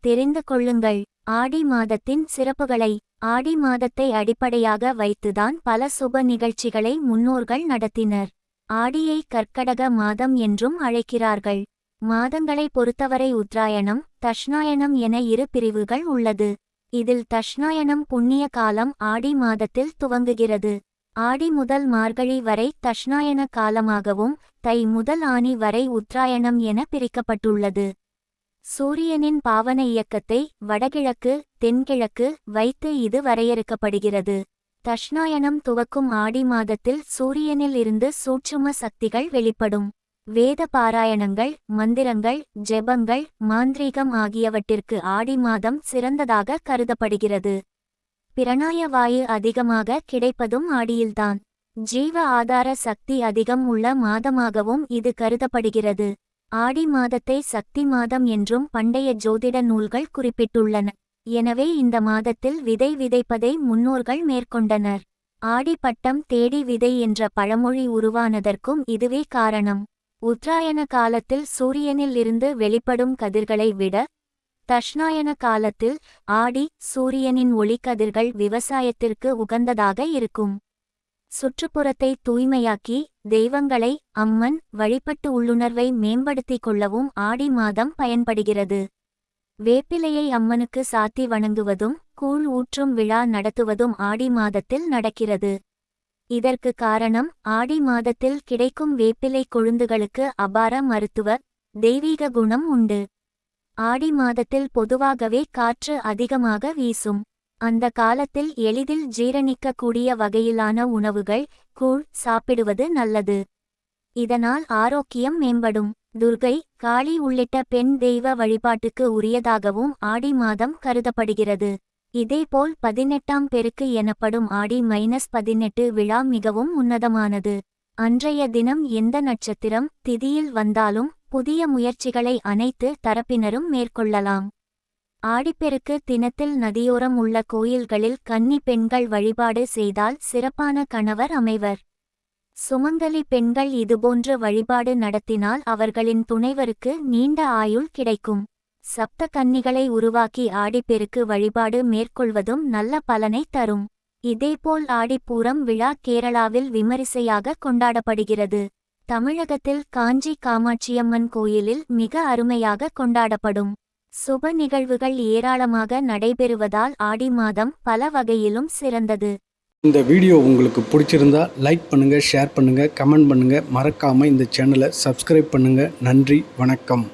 தெரிந்து கொள்ளுங்கள். ஆடி மாதத்தின் சிறப்புகளை ஆடி மாதத்தை அடிப்படையாக வைத்துதான் பல சுப நிகழ்ச்சிகளை முன்னோர்கள் நடத்தினர். ஆடியை கற்கடக மாதம் என்றும் அழைக்கிறார்கள். மாதங்களை பொறுத்தவரை உத்தராயணம் தஷ்ணாயனம் என இரு பிரிவுகள் உள்ளது. இதில் தஷ்ணாயணம் புண்ணிய காலம் ஆடி மாதத்தில் துவங்குகிறது. ஆடி முதல் மார்கழி வரை தஷ்ணாயன காலமாகவும் தை முதல் ஆணி வரை உத்தராயணம் என பிரிக்கப்பட்டுள்ளது. சூரியனின் பாவன இயக்கத்தை வடகிழக்கு தென்கிழக்கு வைத்து இது வரையறுக்கப்படுகிறது. தஷ்ணாயனம் துவக்கும் ஆடி மாதத்தில் சூரியனில் இருந்து சூட்சும சக்திகள் வெளிப்படும். வேத பாராயணங்கள் மந்திரங்கள் ஜெபங்கள் மாந்திரீகம் ஆகியவற்றிற்கு ஆடி மாதம் சிறந்ததாக கருதப்படுகிறது. பிரணாய வாயு அதிகமாக கிடைப்பதும் ஆடியில்தான். ஜீவ ஆதார சக்தி அதிகம் உள்ள மாதமாகவும் இது கருதப்படுகிறது. ஆடி மாதத்தை சக்தி மாதம் என்றும் பண்டைய ஜோதிட நூல்கள் குறிப்பிட்டுள்ளன. எனவே இந்த மாதத்தில் விதை விதைப்பதை முன்னோர்கள் மேற்கொண்டனர். ஆடி பட்டம் தேடி விதை என்ற பழமொழி உருவானதற்கும் இதுவே காரணம். உத்தராயண காலத்தில் சூரியனில் இருந்து வெளிப்படும் கதிர்களை விட தஷ்ணாயன காலத்தில் ஆடி சூரியனின் ஒளிக்கதிர்கள் விவசாயத்திற்கு உகந்ததாக இருக்கும். சுற்றுப்புறத்தை தூய்மையாக்கி தெய்வங்களை அம்மன் வழிபட்டு உள்ளுணர்வை மேம்படுத்திக் கொள்ளவும் ஆடி மாதம் பயன்படுகிறது. வேப்பிலையை அம்மனுக்கு சாத்தி வணங்குவதும் கூழ் ஊற்றும் விழா நடத்துவதும் ஆடி மாதத்தில் நடக்கிறது. இதற்கு காரணம் ஆடி மாதத்தில் கிடைக்கும் வேப்பிலை கொழுந்துகளுக்கு அபார மருத்துவ தெய்வீக குணம் உண்டு. ஆடி மாதத்தில் பொதுவாகவே காற்று அதிகமாக வீசும். அந்த காலத்தில் எளிதில் ஜீரணிக்கக்கூடிய வகையிலான உணவுகள் கூழ் சாப்பிடுவது நல்லது. இதனால் ஆரோக்கியம் மேம்படும். துர்கை காளி உள்ளிட்ட பெண் தெய்வ வழிபாட்டுக்கு உரியதாகவும் ஆடி மாதம் கருதப்படுகிறது. இதேபோல் பதினெட்டாம் பெருக்கு எனப்படும் ஆடி மைனஸ் பதினெட்டு விழா மிகவும் உன்னதமானது. அன்றைய தினம் எந்த நட்சத்திரம் திதியில் வந்தாலும் புதிய முயற்சிகளை அனைத்து தரப்பினரும் மேற்கொள்ளலாம். ஆடிப்பெருக்கு தினத்தில் நதியோரம் உள்ள கோயில்களில் கன்னி பெண்கள் வழிபாடு செய்தால் சிறப்பான கணவர் அமைவர். சுமங்கலி பெண்கள் இதுபோன்ற வழிபாடு நடத்தினால் அவர்களின் துணைவருக்கு நீண்ட ஆயுள் கிடைக்கும். சப்த கன்னிகளை உருவாக்கி ஆடிப்பெருக்கு வழிபாடு மேற்கொள்வதும் நல்ல பலனை தரும். இதேபோல் ஆடிப்பூரம் விழா கேரளாவில் விமரிசையாக கொண்டாடப்படுகிறது. தமிழகத்தில் காஞ்சி காமாட்சியம்மன் கோயிலில் மிக அருமையாக கொண்டாடப்படும். சுப நிகழ்வுகள் ஏராளமாக நடைபெறுவதால் ஆடி மாதம் பல வகையிலும் சிறந்தது. இந்த வீடியோ உங்களுக்கு பிடிச்சிருந்தா லைக் பண்ணுங்கள் ஷேர் பண்ணுங்கள் கமெண்ட் பண்ணுங்கள் மறக்காமல் இந்த சேனலை சப்ஸ்கிரைப் பண்ணுங்கள் நன்றி வணக்கம்.